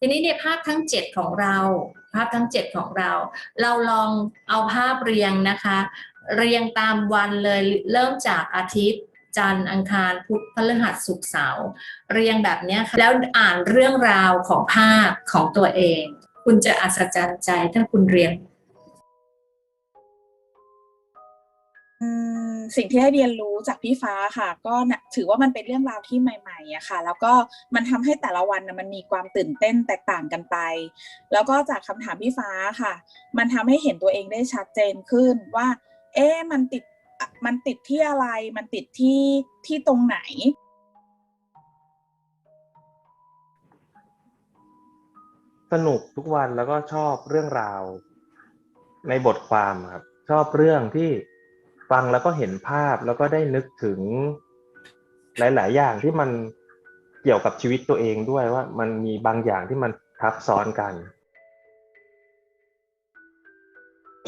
ทีนี้ในภาพทั้งเจ็ดของเรา ภาพทั้งเจ็ดของเรา เราลองเอาภาพเรียงนะคะ เรียงตามวันเลยเริ่มจากอาทิตย์ จันทร์อังคารพุธพฤหัสศุกร์เสาร์เรียงแบบนี้ค่ะแล้วอ่านเรื่องราวของภาพของตัวเอง คุณจะอัศจรรย์ใจถ้าคุณเรียง อืม สิ่งที่ได้เรียนรู้จากพี่ฟ้าค่ะ ก็ถือว่ามันเป็นเรื่องราวที่ใหม่ๆอะค่ะ แล้วก็มันทำให้แต่ละวันนะมันมีความตื่นเต้นแตกต่างกันไป แล้วก็จากคำถามพี่ฟ้าค่ะ มันทำให้เห็นตัวเองได้ชัดเจนขึ้นว่า เอ๊ะมันติดมันติดที่อะไร มันติดที่ที่ตรงไหนสนุกทุกวันแล้วก็ชอบเรื่องราวในบทความครับ ชอบเรื่องที่ ฟังแล้วก็เห็นภาพแล้วก็ได้นึกถึงหลาย ๆ อย่างที่มันเกี่ยวกับชีวิตตัวเองด้วยว่ามันมีบางอย่างที่มันทับซ้อนกัน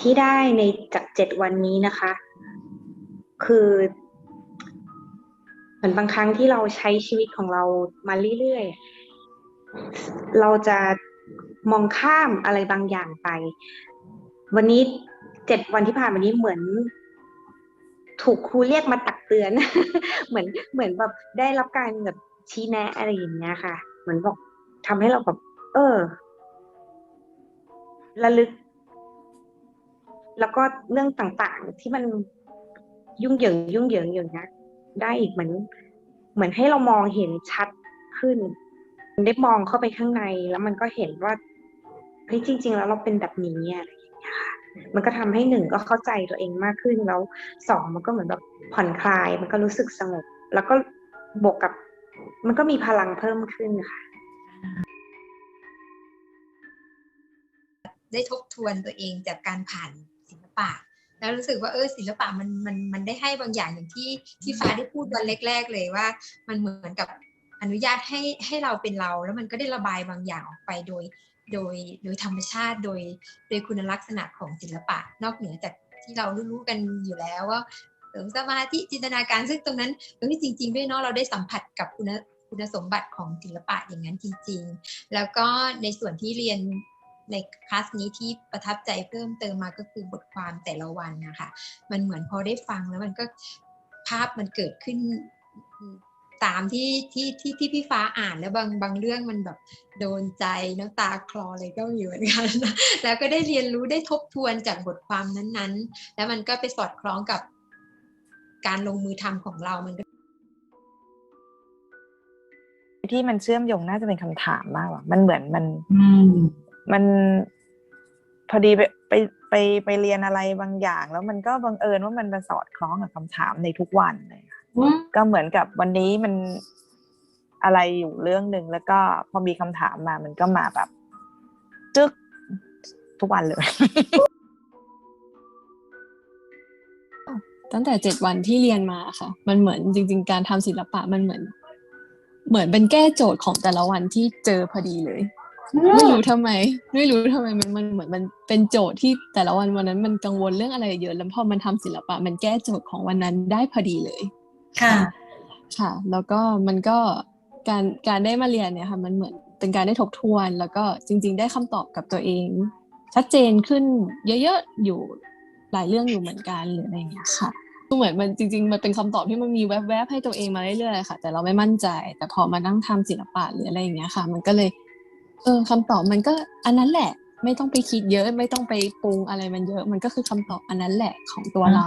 ที่ได้ในจากเจ็ดวันนี้นะคะ คือเหมือนบางครั้งที่เราใช้ชีวิตของเรามาเรื่อย ๆ เราจะมองข้ามอะไรบางอย่างไป วันนี้เจ็ดวันที่ผ่านวันนี้เหมือน ถูกครูเรียกมาตักเตือน เหมือนเหมือนแบบได้รับการแบบชี้แนะอะไรอย่างเงี้ยค่ะ เหมือนบอกทำให้เราแบบเออระลึก แล้วก็เรื่องต่างๆที่มันยุ่งเหยิงยุ่งเหยิงอย่างเงี้ยได้อีกเหมือน เหมือนให้เรามองเห็นชัดขึ้น ได้มองเข้าไปข้างในแล้วมันก็เห็นว่าเฮ้ยจริง ๆ แล้วเราเป็นแบบนี้อะไร มันก็ทำให้หนึ่งก็เข้าใจตัวเองมากขึ้นแล้วสองมันก็เหมือนแบบผ่อนคลาย มันก็รู้สึกสงบ แล้วก็บวกกับ มันก็มีพลังเพิ่มขึ้นค่ะ ได้ทบทวนตัวเองจากการผ่านศิลปะ แล้วรู้สึกว่าเออศิลปะมันมันมันได้ให้บางอย่างอย่างที่ที่ฟ้าได้พูดวันแรก ๆ เลยว่า มันเหมือนกับอนุญาตให้ให้เราเป็นเรา แล้วมันก็ได้ระบายบางอย่างออกไปโดย โดยโดยธรรมชาติโดยโดยคุณลักษณะของศิลปะ นอกเหนือจากที่เรารู้กันอยู่แล้วว่าเสริมสมาธิจินตนาการซึ่งตรงนั้นเฮ้ยจริง ๆ ด้วยเนาะเราได้สัมผัสกับคุณคุณสมบัติของศิลปะอย่างนั้นจริง ๆ แล้วก็ในส่วนที่เรียนในคลาสนี้ที่ประทับใจเพิ่มเติมมาก็คือบทความแต่ละวันนะคะ มันเหมือนพอได้ฟังแล้วมันก็ภาพมันเกิดขึ้น ตามที่ที่ที่ที่พี่ฟ้าอ่านแล้วบางบางเรื่องมันแบบโดนใจน้ำตาคลอเลยก็มีเหมือนกันนะแล้วก็ได้เรียนรู้ได้ทบทวนจากบทความนั้นๆ แล้วมันก็ไปสอดคล้องกับการลงมือทำของเรามันก็ที่มันเชื่อมโยงน่าจะเป็นคำถามมากกว่ามันเหมือนมันอืมมันพอดีไปไปไปไปเรียนอะไรบางอย่าง แล้วมันก็บังเอิญว่ามันมาสอดคล้องกับคำถามในทุกวันเลยค่ะ ก็เหมือนกับวันนี้มันอะไรอยู่เรื่องหนึ่งแล้วก็พอมีคำถามมามันก็มาแบบ จึ๊กทุกวันเลย ตั้งแต่เจ็ดวันที่เรียนมาค่ะ มันเหมือนจริง ๆ การทำศิลปะมันเหมือน เหมือนเป็นแก้โจทย์ของแต่ละวันที่เจอพอดีเลยไม่รู้ทำไม ไม่รู้ทำไมมันมันเหมือนมันเป็นโจทย์ที่แต่ละวันวันนั้นมันกังวลเรื่องอะไรเยอะแล้วพอมันทำศิลปะ มันแก้โจทย์ของวันนั้นได้พอดีเลย ค่ะ ค่ะ แล้วก็มันก็การการได้มาเรียนเนี่ยค่ะ มันเหมือนเป็นการได้ทบทวน แล้วก็จริง ๆ ได้คำตอบกับตัวเอง ชัดเจนขึ้นเยอะๆอยู่หลายเรื่องอยู่เหมือนกันหรืออะไรอย่างเงี้ยค่ะก็เหมือนมันจริง ๆ มันเป็นคำตอบที่มันมีแวบๆให้ตัวเองมาเรื่อยๆค่ะ แต่เราไม่มั่นใจ แต่พอมานั่งทำศิลปะหรืออะไรอย่างเงี้ยค่ะ มันก็เลย เออคำตอบมันก็อันนั้นแหละ ไม่ต้องไปคิดเยอะ ไม่ต้องไปปรุงอะไรมันเยอะ มันก็คือคำตอบอันนั้นแหละของตัวเรา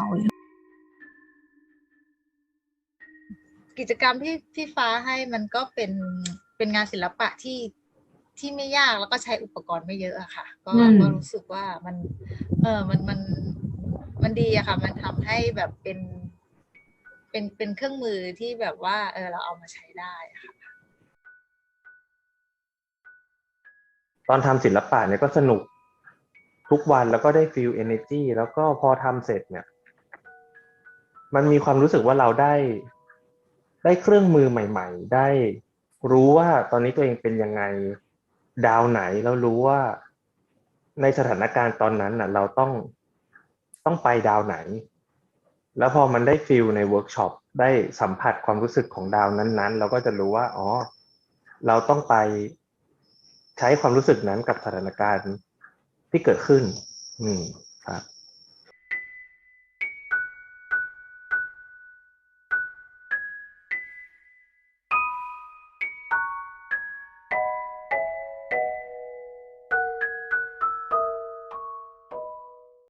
กิจกรรมที่พี่ฟ้าให้มันก็เป็นเป็นงานศิลปะที่ที่ไม่ยากแล้วก็ใช้อุปกรณ์ไม่เยอะอะค่ะ ก็อืมก็รู้สึกว่ามัน เออมันมันมันดีอะค่ะ มันทำให้แบบเป็น เป็นเป็นเครื่องมือที่แบบว่า เออเราเอามาใช้ได้อะค่ะตอนทำศิลปะเนี่ยก็สนุกทุกวันแล้วก็ได้ฟีลเอเนจีแล้วก็พอทำเสร็จเนี่ย มันมีความรู้สึกว่าเราได้ ได้เครื่องมือใหม่ ๆ ได้รู้ว่าตอนนี้ตัวเองเป็นยังไงดาวไหนแล้วรู้ว่าในสถานการณ์ตอนนั้นน่ะ เราต้องต้องไปดาวไหน แล้วพอมันได้ฟิลในเวิร์กช็อปได้สัมผัสความรู้สึกของดาวนั้นๆ เราก็จะรู้ว่า อ๋อ เราต้องไปใช้ความรู้สึกนั้นกับสถานการณ์ที่เกิดขึ้น อืมครับ